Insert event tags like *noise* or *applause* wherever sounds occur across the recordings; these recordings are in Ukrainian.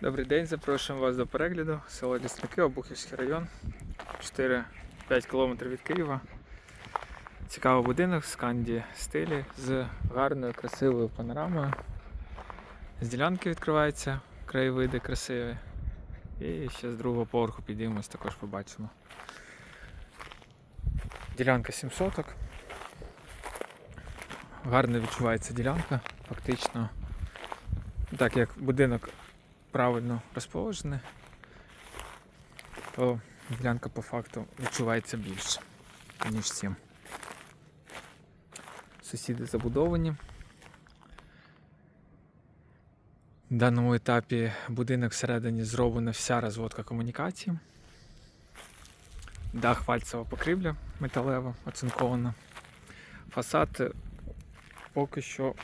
Добрий день, запрошуємо вас до перегляду. Село Лісники, Обухівський район, 4-5 км від Києва. Цікавий будинок в сканді стилі з гарною, красивою панорамою. З ділянки відкриваються краєвиди красиві. І ще з другого поверху підіймось, також побачимо. Ділянка 7 соток. Гарно відчувається ділянка, фактично. Так як будинок правильно розположений, то ділянка по факту відчувається більше, ніж 7. Сусіди забудовані. В даному етапі будинок всередині зроблена вся розводка комунікації. Дах вальцева покрівля металева, оцинкована. Фасад поки що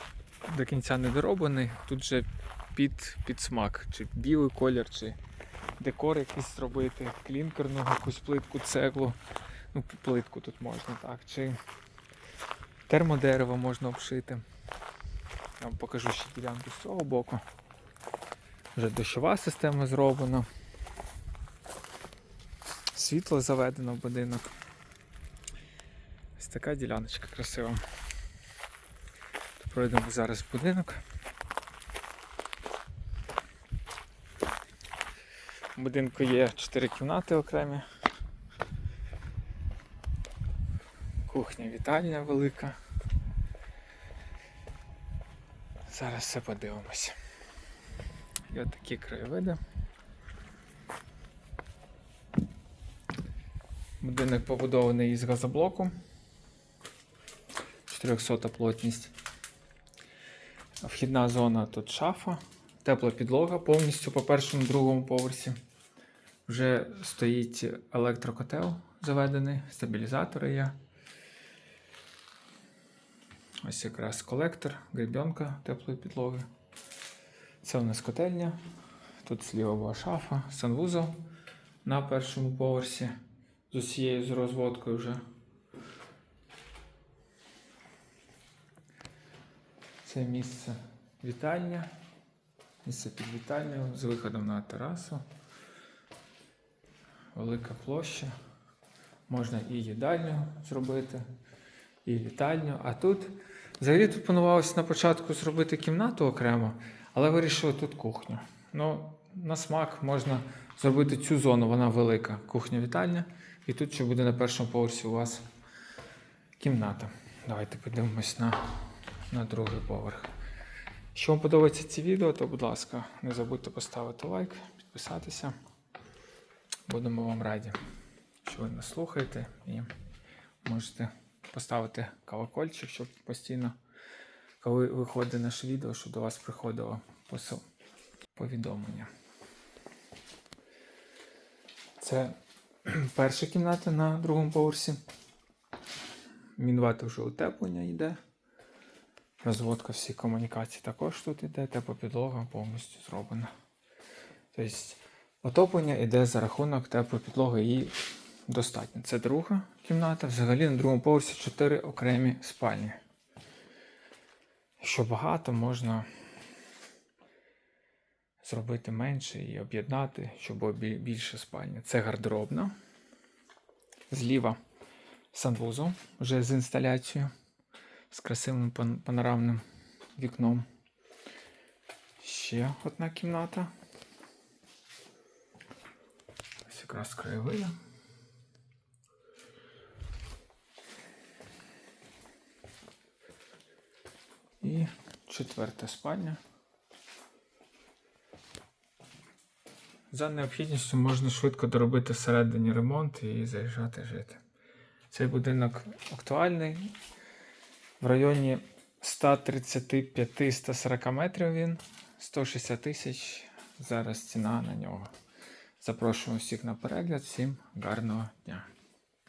до кінця не дороблений. Тут же під, під смак, чи білий колір, чи декор якийсь зробити, клінкерну якусь плитку, цеглу. Ну, плитку тут можна, так, чи термодерево можна обшити. Я вам покажу ще ділянку з цього боку. Вже дощова система зроблена. Світло заведено в будинок. Ось така діляночка красива. Пройдемо зараз в будинок. У будинку є 4 кімнати окремі. Кухня, вітальня велика. Зараз все подивимося. І от такі краєвиди. Будинок побудований із газоблоку. 400 плотність. Вхідна зона тут шафа, тепла підлога повністю по першому другому поверсі. Вже стоїть електрокотел заведений, стабілізатори є. Ось якраз колектор, гребенка теплої підлоги. Це у нас котельня. Тут зліва була шафа, санвузол на першому поверсі з усією з розводкою вже. Це місце вітальня. Місце під вітальнею з виходом на терасу. Велика площа. Можна і їдальню зробити, і вітальню. А тут взагалі тут планувалося на початку зробити кімнату окремо, але вирішили тут кухню. Ну, на смак можна зробити цю зону, вона велика. Кухня-вітальня. І тут ще буде на першому поверсі у вас кімната. Давайте подивимось на на другий поверх. Якщо вам подобається ці відео, то будь ласка, не забудьте поставити лайк, підписатися. Будемо вам раді, що ви нас слухаєте і можете поставити колокольчик, щоб постійно, коли виходить наше відео, щоб до вас приходило посил повідомлення. Це *clears throat* перша кімната на другому поверсі. Мінвати вже утеплення йде. Розводка всіх комунікацій також тут йде, теплопідлога повністю зроблена. Тобто отоплення йде за рахунок теплопідлоги і достатньо. Це друга кімната. Взагалі на другому поверсі 4 окремі спальні. Якщо багато, можна зробити менше і об'єднати, щоб було більше спальні. Це гардеробна. Зліва санвузол вже з інсталяцією з красивим панорамним вікном. Ще одна кімната. Ось якраз краєвиди. І четверта спальня. За необхідністю можна швидко доробити всередині ремонт і заїжджати жити. Цей будинок актуальний. В районі 135-140 метрів він, 160 тисяч. Зараз ціна на нього. Запрошуємо всіх на перегляд. Всім гарного дня!